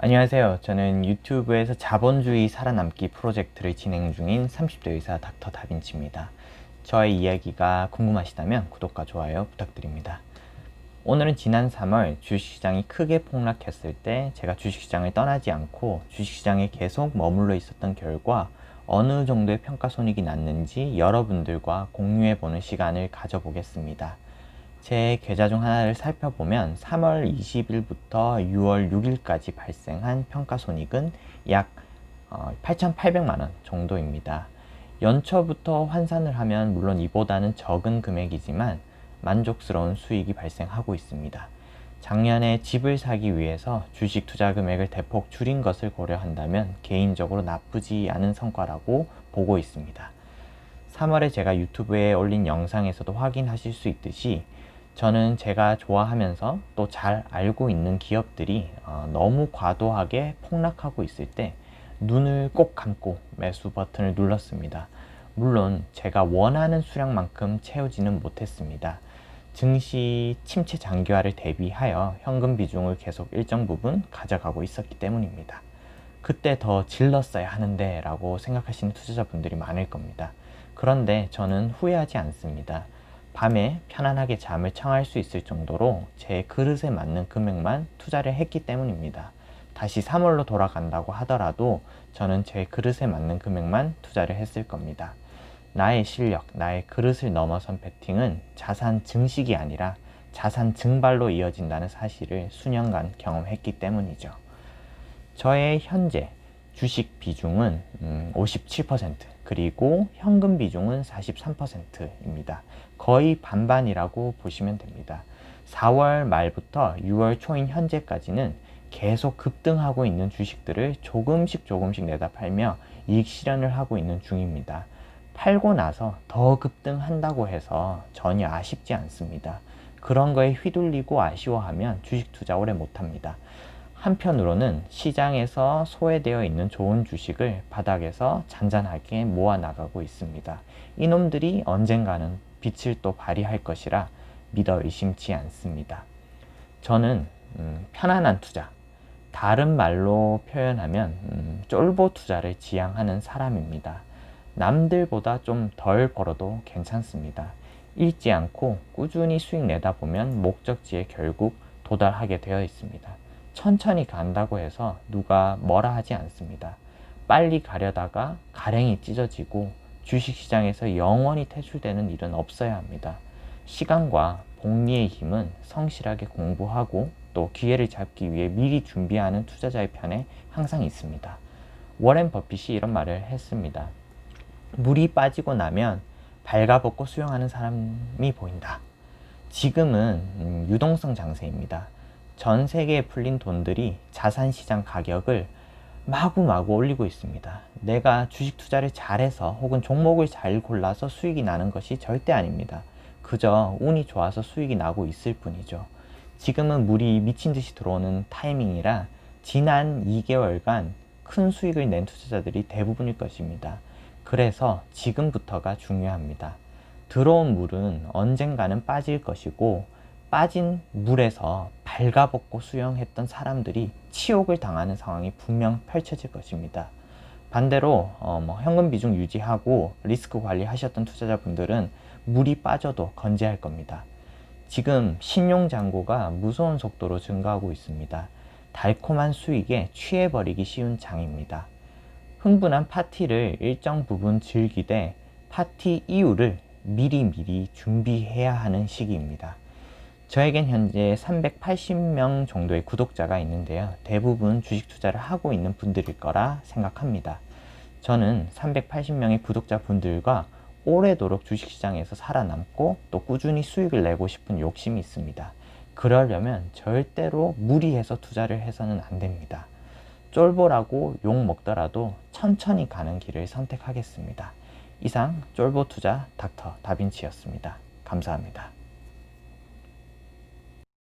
안녕하세요. 저는 유튜브에서 자본주의 살아남기 프로젝트를 진행 중인 30대 의사 닥터 다빈치입니다. 저의 이야기가 궁금하시다면 구독과 좋아요 부탁드립니다. 오늘은 지난 3월 주식시장이 크게 폭락했을 때 제가 주식시장을 떠나지 않고 주식시장에 계속 머물러 있었던 결과 어느 정도의 평가 손익이 났는지 여러분들과 공유해보는 시간을 가져보겠습니다. 제 계좌 중 하나를 살펴보면 3월 20일부터 6월 6일까지 발생한 평가 손익은 약 8,800만 원 정도입니다. 연초부터 환산을 하면 물론 이보다는 적은 금액이지만 만족스러운 수익이 발생하고 있습니다. 작년에 집을 사기 위해서 주식 투자 금액을 대폭 줄인 것을 고려한다면 개인적으로 나쁘지 않은 성과라고 보고 있습니다. 3월에 제가 유튜브에 올린 영상에서도 확인하실 수 있듯이 저는 제가 좋아하면서 또 잘 알고 있는 기업들이 어, 너무 과도하게 폭락하고 있을 때 눈을 꼭 감고 매수 버튼을 눌렀습니다. 물론 제가 원하는 수량만큼 채우지는 못했습니다. 증시 침체 장기화를 대비하여 현금 비중을 계속 일정 부분 가져가고 있었기 때문입니다. 그때 더 질렀어야 하는데 라고 생각하시는 투자자분들이 많을 겁니다. 그런데 저는 후회하지 않습니다. 밤에 편안하게 잠을 청할 수 있을 정도로 제 그릇에 맞는 금액만 투자를 했기 때문입니다. 다시 3월로 돌아간다고 하더라도 저는 제 그릇에 맞는 금액만 투자를 했을 겁니다. 나의 실력, 나의 그릇을 넘어선 베팅은 자산 증식이 아니라 자산 증발로 이어진다는 사실을 수년간 경험했기 때문이죠. 저의 현재 주식 비중은 57% 음, 그리고 현금 비중은 43%입니다. 거의 반반이라고 보시면 됩니다. 4월 말부터 6월 초인 현재까지는 계속 급등하고 있는 주식들을 조금씩 조금씩 내다 팔며 이익 실현을 하고 있는 중입니다. 팔고 나서 더 급등한다고 해서 전혀 아쉽지 않습니다. 그런 거에 휘둘리고 아쉬워하면 주식 투자 오래 못합니다. 한편으로는 시장에서 소외되어 있는 좋은 주식을 바닥에서 잔잔하게 모아 나가고 있습니다. 이놈들이 언젠가는 빛을 또 발휘할 것이라 믿어 의심치 않습니다. 저는 음, 편안한 투자, 다른 말로 표현하면 음, 쫄보 투자를 지향하는 사람입니다. 남들보다 좀 덜 벌어도 괜찮습니다. 잃지 않고 꾸준히 수익 내다 보면 목적지에 결국 도달하게 되어 있습니다. 천천히 간다고 해서 누가 뭐라 하지 않습니다. 빨리 가려다가 가랭이 찢어지고 주식시장에서 영원히 퇴출되는 일은 없어야 합니다. 시간과 복리의 힘은 성실하게 공부하고 또 기회를 잡기 위해 미리 준비하는 투자자의 편에 항상 있습니다. 워렌 버핏이 이런 말을 했습니다. 물이 빠지고 나면 발가벗고 수영하는 사람이 보인다. 지금은 음, 유동성 장세입니다. 전 세계에 풀린 돈들이 자산 시장 가격을 마구마구 올리고 있습니다. 내가 주식 투자를 잘해서 혹은 종목을 잘 골라서 수익이 나는 것이 절대 아닙니다. 그저 운이 좋아서 수익이 나고 있을 뿐이죠. 지금은 물이 미친 듯이 들어오는 타이밍이라 지난 2개월간 큰 수익을 낸 투자자들이 대부분일 것입니다. 그래서 지금부터가 중요합니다. 들어온 물은 언젠가는 빠질 것이고 빠진 물에서 발가벗고 수영했던 사람들이 치욕을 당하는 상황이 분명 펼쳐질 것입니다. 반대로 어, 뭐 현금 비중 유지하고 리스크 관리하셨던 투자자분들은 물이 빠져도 건재할 겁니다. 지금 신용 잔고가 무서운 속도로 증가하고 있습니다. 달콤한 수익에 취해버리기 쉬운 장입니다. 흥분한 파티를 일정 부분 즐기되 파티 이후를 미리미리 준비해야 하는 시기입니다. 저에겐 현재 380명 정도의 구독자가 있는데요. 대부분 주식 투자를 하고 있는 분들일 거라 생각합니다. 저는 380명의 구독자 분들과 오래도록 주식시장에서 살아남고 또 꾸준히 수익을 내고 싶은 욕심이 있습니다. 그러려면 절대로 무리해서 투자를 해서는 안 됩니다. 쫄보라고 욕 먹더라도 천천히 가는 길을 선택하겠습니다. 이상 쫄보 투자 닥터 다빈치였습니다. 감사합니다.